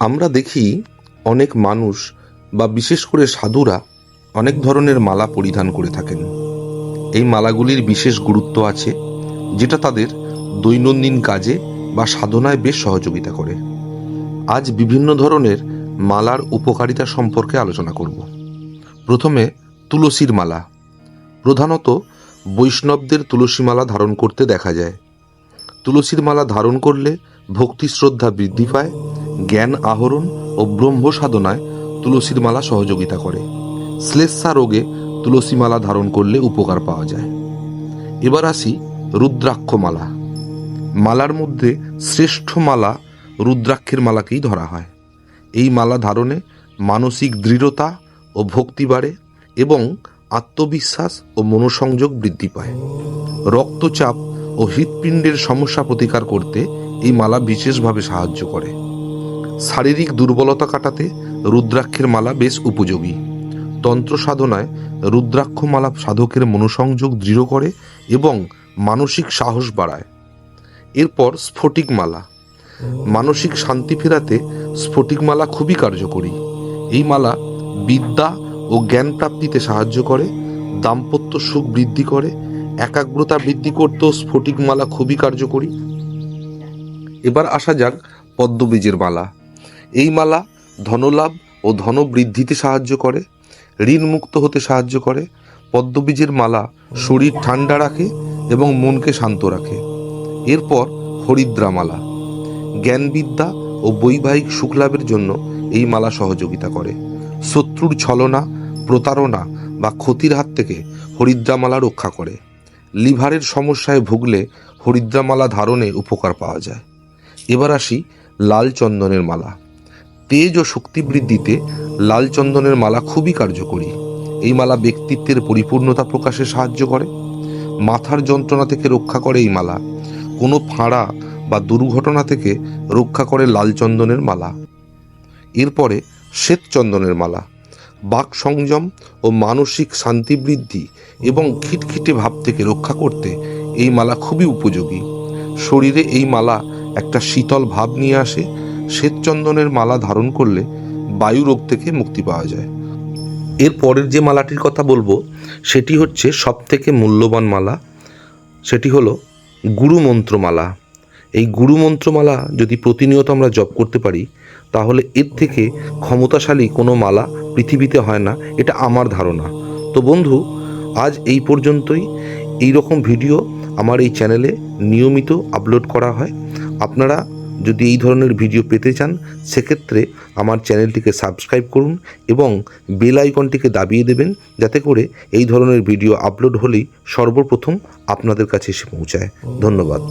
আমরা দেখি অনেক মানুষ বা বিশেষ করে সাধুরা অনেক ধরনের মালা পরিধান করে থাকেন। এই মালাগুলির বিশেষ গুরুত্ব আছে, যেটা তাদের দৈনন্দিন কাজে বা সাধনায় বেশ সহযোগিতা করে। আজ বিভিন্ন ধরনের মালার উপকারিতা সম্পর্কে আলোচনা করব। প্রথমে তুলসীর মালা। প্রধানত বৈষ্ণবদের তুলসী মালা ধারণ করতে দেখা যায়। তুলসীর মালা ধারণ করলে ভক্তি শ্রদ্ধা বৃদ্ধি পায় জ্ঞান আহরণ ও ব্রহ্ম সাধনায় তুলসীর মালা সহযোগিতা করে। শ্লেষা রোগে তুলসী মালা ধারণ করলে উপকার পাওয়া যায়। এবার আসি রুদ্রাক্ষ মালা মালার মধ্যে শ্রেষ্ঠ মালা রুদ্রাক্ষের মালাকেই ধরা হয়। এই মালা ধারণে মানসিক দৃঢ়তা ও ভক্তি বাড়ে এবং আত্মবিশ্বাস ও মনোসংযোগ বৃদ্ধি পায়। রক্তচাপ ও হৃৎপিণ্ডের সমস্যা প্রতিকার করতে এই মালা বিশেষভাবে সাহায্য করে। শারীরিক দুর্বলতা কাটাতে রুদ্রাক্ষের মালা বেশ উপযোগী। তন্ত্র সাধনায় রুদ্রাক্ষ মালা সাধকের মনোসংযোগ দৃঢ় করে এবং মানসিক সাহস বাড়ায়। এরপর স্ফটিক মালা। মানসিক শান্তি ফেরাতে স্ফটিক মালা খুবই কার্যকরী। এই মালা বিদ্যা ও জ্ঞান প্রাপ্তিতে সাহায্য করে, দাম্পত্য সুখ বৃদ্ধি করে, একাগ্রতা বৃদ্ধি করতেও স্ফটিক মালা খুবই কার্যকরী। এবার আসা যাক পদ্মবীজের মালা। এই মালা ধনলাভ ও ধন বৃদ্ধিতে সাহায্য করে, ঋণমুক্ত হতে সাহায্য করে, পদ্মবীজের মালা শরীর ঠান্ডা রাখে এবং মনকে শান্ত রাখে। এরপর হরিদ্রা মালা। জ্ঞানবিদ্যা ও বৈবাহিক সুখলাভের জন্য এই মালা সহযোগিতা করে। শত্রুর ছলনা, প্রতারণা বা ক্ষতির হাত থেকে হরিদ্রামালা রক্ষা করে। লিভারের সমস্যায় ভুগলে হরিদ্রামালা ধারণে উপকার পাওয়া যায়। এবার আসি লাল চন্দনের মালা। তেজ ও শক্তি বৃদ্ধিতে লাল চন্দনের মালা খুবই কার্যকরী। এই মালা ব্যক্তিত্বের পরিপূর্ণতা প্রকাশে সাহায্য করে। মাথার যন্ত্রণা থেকে রক্ষা করে এই মালা। কোনো ফাঁড়া বা দুর্ঘটনা থেকে রক্ষা করে লাল চন্দনের মালা। এরপরে শ্বেত চন্দনের মালা। বাক সংযম ও মানসিক শান্তি বৃদ্ধি এবং খিটখিটে ভাব থেকে রক্ষা করতে এই মালা খুবই উপযোগী। শরীরে এই মালা একটা শীতল ভাব নিয়ে আসে শ্বেতচন্দনের মালা ধারণ করলে বায়ু রোগ থেকে মুক্তি পাওয়া যায়। এর পরের যে মালাটির কথা বলব, সেটি হচ্ছে সব থেকে মূল্যবান মালা। সেটি হলো গুরু মন্ত্রমালা। এই গুরু মন্ত্রমালা যদি প্রতিনিয়ত আমরা জপ করতে পারি, তাহলে এর থেকে ক্ষমতাশালী কোনো মালা পৃথিবীতে হয় না, এটা আমার ধারণা। তো বন্ধু, আজ এই পর্যন্তই। এই রকম ভিডিও আমার এই চ্যানেলে নিয়মিত আপলোড করা হয়। আপনারা যদি এই ধরনের ভিডিও পেতে চান, সেক্ষেত্রে আমার চ্যানেলটিকে সাবস্ক্রাইব করুন এবং বেল আইকনটিকে দাবিয়ে দেবেন যাতে করে এই ধরনের ভিডিও আপলোড হলেই সর্বপ্রথম আপনাদের কাছে এসে পৌঁছায়। ধন্যবাদ।